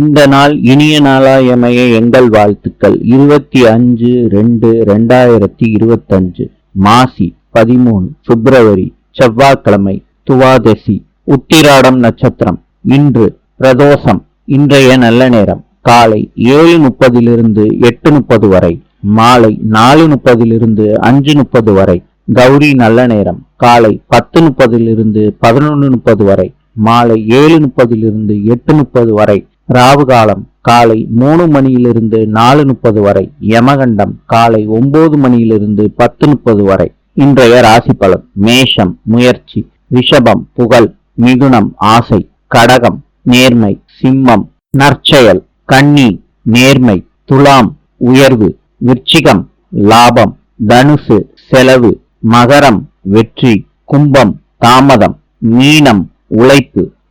இந்த நாள் இனிய நாளாயமைய எங்கள் வாழ்த்துக்கள். இருபத்தி அஞ்சு ரெண்டு ரெண்டாயிரத்தி இருபத்தஞ்சு மாசி பதிமூணு பிப்ரவரி செவ்வாய்க்கிழமை துவாதசி உத்திராடம் நட்சத்திரம். இன்று பிரதோஷம் இன்றைய நல்ல நேரம். காலை ஏழு முப்பதிலிருந்து எட்டு முப்பது வரை மாலை நாலு முப்பதிலிருந்து அஞ்சு முப்பது வரை கௌரி நல்ல நேரம். காலை பத்து முப்பதிலிருந்து பதினொன்று முப்பது வரை மாலை ஏழு முப்பதிலிருந்து எட்டு முப்பது வரை ராவு காலம் காலை மூணு மணியிலிருந்து நாலு முப்பது வரை யமகண்டம் காலை ஒன்பது மணியிலிருந்து பத்து முப்பது வரை. இன்றைய ராசி பலன் மேஷம் முயற்சி ரிஷபம் புகழ் மிதுனம் ஆசை கடகம் நேர்மை சிம்மம் நற்செயல் கன்னி நேர்மை துலாம் உயர்வு விருச்சிகம் லாபம் தனுசு செலவு மகரம் வெற்றி கும்பம் தாமதம் மீனம் உழைப்பு